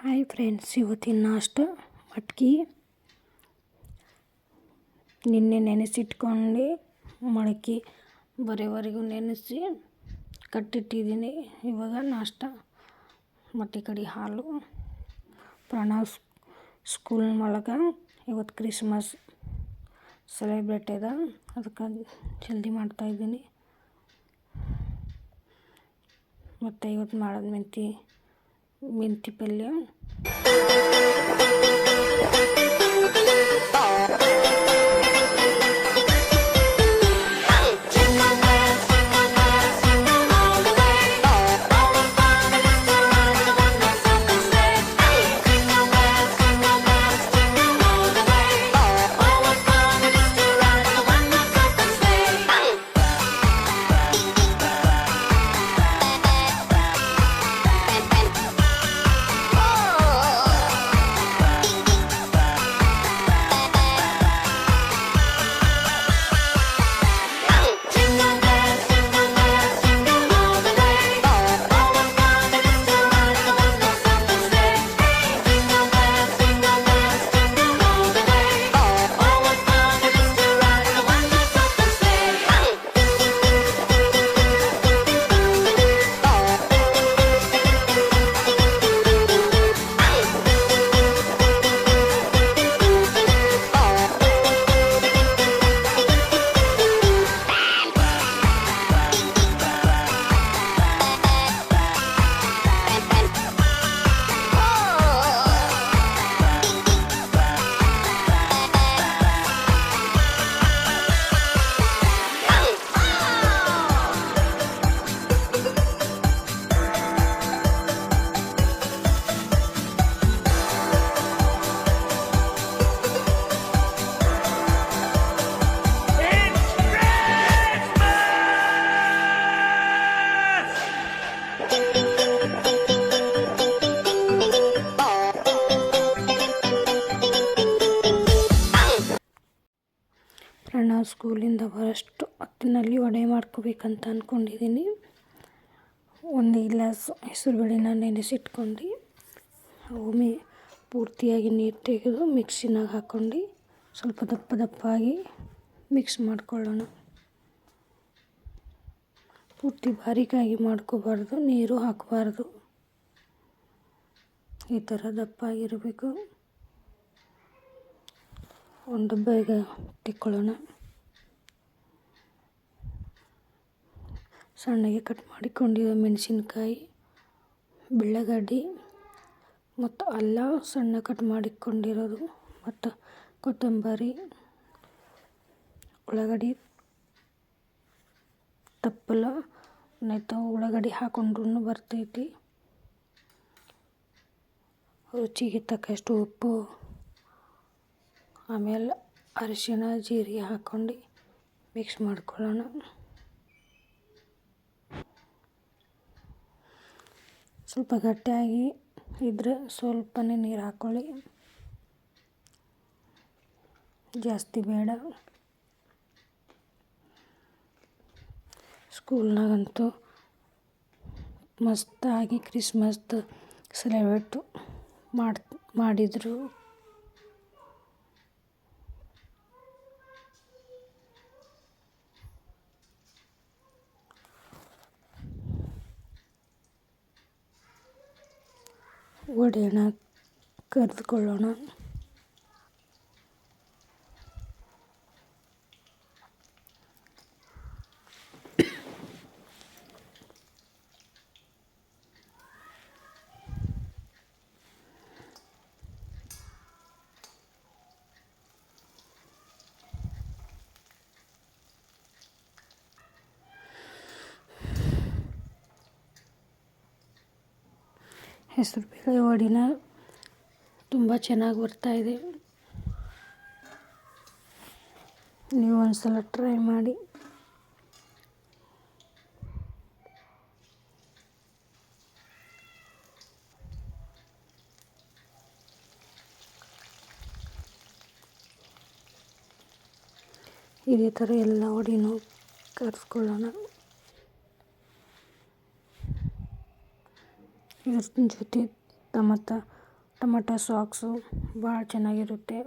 Hi friends, ಇವತ್ತಿನ ನಾಷ್ಟ ಮಟ್ಕಿ ನಿನ್ನೆ ನೆನೆಸಿಟ್ಕೊಂಡು, ಮೊಳಕೆ ಬರೋವರೆಗೂ ನೆನೆಸಿ ಕಟ್ಟಿಟ್ಟಿದ್ದೀನಿ. ಇವಾಗ ನಾಷ್ಟ, ಮೊಟ್ಟೆ ಕಡಿ ಹಾಲು, ಪ್ರಣವ್ ಸ್ಕೂಲ್ ಒಳಗೆ ಇವತ್ತು ಕ್ರಿಸ್ಮಸ್ ಸೆಲೆಬ್ರೇಟ್ ಇದೆ, ಅದಕ್ಕೆ ಜಲ್ದಿ ಮಾಡ್ತಾಯಿದ್ದೀನಿ ಮತ್ತು ಇವತ್ತು ಮಾಡೋದು ಮೆಂತಿ ಮೆಂತಿ ಪಲ್ಯ ಸ್ಕೂಲಿಂದ ಬರೋಷ್ಟು ಹೊತ್ತಿನಲ್ಲಿ ವಡೆ ಮಾಡ್ಕೋಬೇಕಂತ ಅಂದ್ಕೊಂಡಿದ್ದೀನಿ ಒಂದು ಗ್ಲಾಸ್ ಹೆಸರುಬೇಳೆನ ನೆನೆಸಿಟ್ಕೊಂಡು ಒಮ್ಮೆ ಪೂರ್ತಿಯಾಗಿ ನೀರು ತೆಗೆದು ಮಿಕ್ಸಿನಾಗ ಹಾಕ್ಕೊಂಡು ಸ್ವಲ್ಪ ದಪ್ಪ ದಪ್ಪಾಗಿ ಮಿಕ್ಸ್ ಮಾಡ್ಕೊಳ್ಳೋಣ. ಪೂರ್ತಿ ಬಾರೀಕಾಗಿ ಮಾಡ್ಕೋಬಾರ್ದು, ನೀರು ಹಾಕಬಾರ್ದು. ಈ ಥರ ದಪ್ಪಾಗಿರಬೇಕು. ಒಂದು ಬೇಗ ತಿಕ್ಕೊಳ್ಳೋಣ ಸಣ್ಣಗೆ ಕಟ್ ಮಾಡಿಕೊಂಡಿರೋ ಮೆಣಸಿನ್ಕಾಯಿ, ಬೆಳ್ಳಗಡ್ಡಿ ಮತ್ತು ಅಲ್ಲ ಸಣ್ಣ ಕಟ್ ಮಾಡಿಕೊಂಡಿರೋದು. ಮತ್ತು ಕೊತ್ತಂಬರಿ, ಉಳ್ಳಾಗಡ್ಡಿ, ತಪ್ಪಲ ನೈತ ಉಳ್ಳಾಗಡ್ಡಿ ಹಾಕೊಂಡ್ರೂ ಬರ್ತೈತಿ. ರುಚಿಗೆ ತಕ್ಕಷ್ಟು ಉಪ್ಪು, ಆಮೇಲೆ ಅರಿಶಿಣ, ಜೀರಿಗೆ ಹಾಕ್ಕೊಂಡು ಮಿಕ್ಸ್ ಮಾಡ್ಕೊಳ್ಳೋಣ. ಸ್ವಲ್ಪ ಗಟ್ಟಿಯಾಗಿ ಇದ್ದರೆ ಸ್ವಲ್ಪನೇ ನೀರು ಹಾಕ್ಕೊಳ್ಳಿ. ಜಾಸ್ತಿ ಬೇಡ. ಸ್ಕೂಲ್ನಾಗಂತೂ ಮಸ್ತಾಗಿ ಕ್ರಿಸ್ಮಸ್ದು ಸೆಲೆಬ್ರೇಟು ಮಾಡಿ ಮಾಡಿದರು. ವಡೆನ ಕರೆದುಕೊಳ್ಳೋಣ. ಹೆಸರು ಬೇಳೆ ವಡಿನ ತುಂಬ ಚೆನ್ನಾಗಿ ಬರ್ತಾಯಿದೆ ನೀವು ಒಂದ್ಸಲ ಟ್ರೈ ಮಾಡಿ. ಇದೇ ಥರ ಎಲ್ಲ ವಡಿನೂ ಕರೆಸ್ಕೊಳ್ಳೋಣ. ಇದ್ರ ಜೊತೆ ಟಮಟ ಟೊಮಟೊ ಸಾಕ್ಸು ಭಾಳ ಚೆನ್ನಾಗಿರುತ್ತೆ.